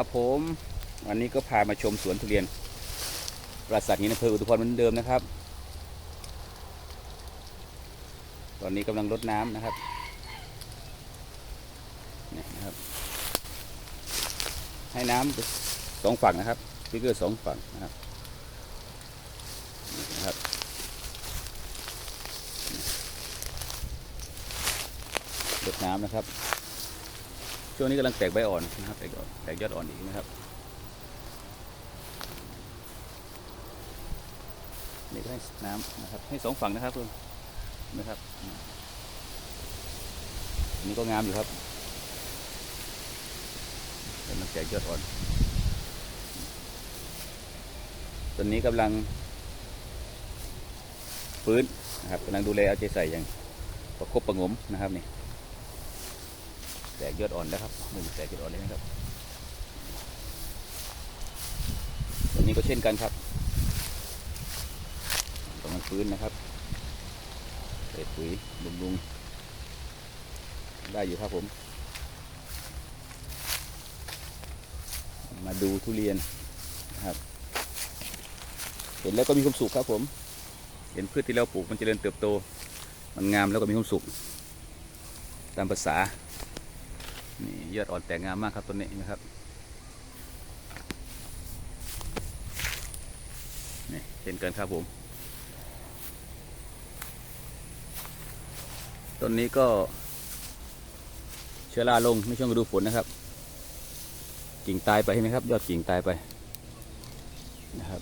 ครับผมวันนี้ก็พามาชมสวนทุเรียนปราสาทหินอำเภออุทุพรเหมือนเดิมนะครับ ตอนนี้กำลังรดน้ำนะครับนี่นะครับ ให้น้ำสองฝั่งนะครับสปริงเกอร์สองฝั่งนะครับนะครับรดน้ำนะครับ ช่วงนี้กำลังแตกใบอ่อนนะครับแตกยอดแตกยอดอ่อนอีกนะครับ นี่ก็ให้น้ำนะครับ ให้สองฝั่งนะครับคุณนะครับอันนี้ก็งามอยู่ครับกำลังแตกยอดอ่อนต้นนี้กำลังฟื้นนะครับกำลังดูแลเอาใจใส่อย่างประคบประงมนะครับนี่ กยอดอ่อนแล้วครับหนึ่งแตกยอดอ่อนเลยนะครับตัวนี้ก็เช่นกันครับกำลังฟื้นนะครับใส่ปุ๋ยบำรุงได้อยู่ครับผม มาดูทุเรียนนะครับ เห็นแล้วก็มีความสุขครับผม เห็นพืชที่เราปลูกมันเจริญเติบโต มันงามแล้วก็มีความสุข ตามภาษา นี่ยอดอ่อนแต่งงามมากครับต้นนี้นะครับนี่เช่นกันครับผมต้นนี้ก็เชื้อราลงในช่วงฤดูฝนนะครับ กิ่งตายไปเห็นไหมครับ ยอดกิ่งตายไปนะครับ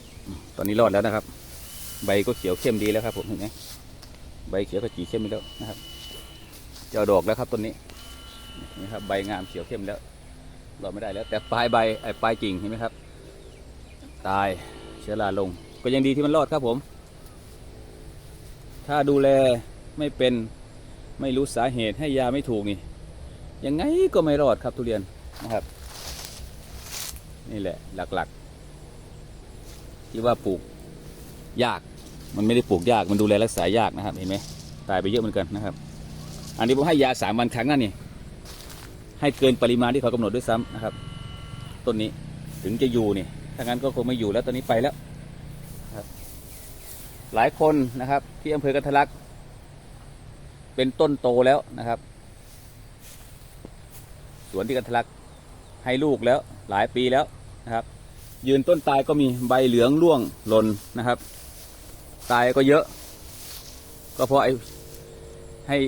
ตอนนี้รอดแล้วนะครับ ใบก็เขียวเข้มดีแล้วครับผมเห็นไหมใบเขียวขจีเข้มไปแล้วนะครับจะเอดอกแล้วครับต้นนี้ นี่ครับใบงามเขียวเข้มแล้วรอดไม่ได้แล้ว แต่ปลายใบไอ้ปลายกิ่งเห็นไหมครับ ตายเชื้อราลง ก็ยังดีที่มันรอดครับผม ถ้าดูแลไม่เป็นไม่รู้สาเหตุให้ยาไม่ถูกนี่ยังไงก็ไม่รอดครับทุเรียนนะครับ นี่แหละหลักๆ ที่ว่าปลูกยากมันไม่ได้ปลูกยากมันดูแลรักษายากนะครับเห็นไหมตายไปเยอะเหมือนกันนะครับ อันนี้ผมให้ยาสามวันครั้งนั่นนี่ ให้เกินปริมาณที่เขากำหนดด้วยซ้ำนะครับ ต้นนี้ถึงจะอยู่นี่ถ้างั้นก็คงไม่อยู่แล้วตอนนี้ไปแล้วครับหลายคนนะครับ ที่อำเภอกันทลักเป็นต้นโตแล้วนะครับ สวนที่กันทลักให้ลูกแล้วหลายปีแล้วนะครับ ยืนต้นตายก็มีใบเหลืองร่วงหล่นนะครับ ตายก็เยอะ ก็เพราะไอ้ให้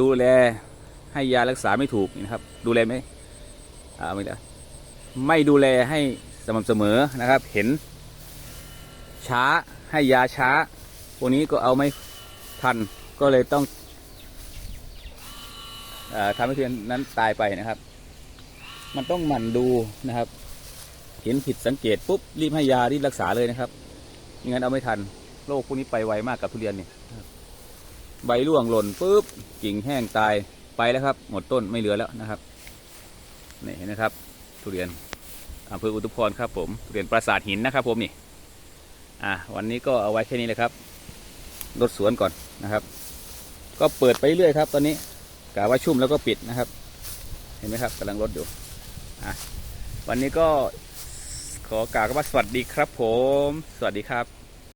ดูแล ให้ยารักษาไม่ถูกนะครับ ดูแลไม่อ่าไม่ได้ไม่ดูแลให้สม่ำเสมอนะครับ เห็น ช้าให้ยาช้าพวกนี้ก็เอาไม่ทันก็เลยต้องอทำให้ทุเรียนนั้นตายไปนะครับ มันต้องหมั่นดูนะครับ เห็นผิดสังเกตปุ๊บรีบให้ยารีบรักษาเลยนะครับไม่งั้นเอาไม่ทันโรคพวกนี้ไปไวมากกับทุเรียนเนี่นะครับใบร่วงหล่นปุ๊บกิ่งแห้งตาย ไปแล้วครับ หมดต้นไม่เหลือแล้วนะครับนี่เห็นนะครับ ทุเรียนอำเภออุทุพรครับ ผมทุเรียนปราสาทหินนะครับผมนี่อะวันนี้ก็เอาไว้แค่นี้เลยครับรถสวนก่อนนะครับ ก็เปิดไปเรื่อยครับ ตอนนี้กะว่าชุ่มแล้วก็ปิดนะครับ เห็นไหมครับกำลังรถอยู่อะวันนี้ก็ขอกล่าวว่าสวัสดีครับผม สวัสดีครับ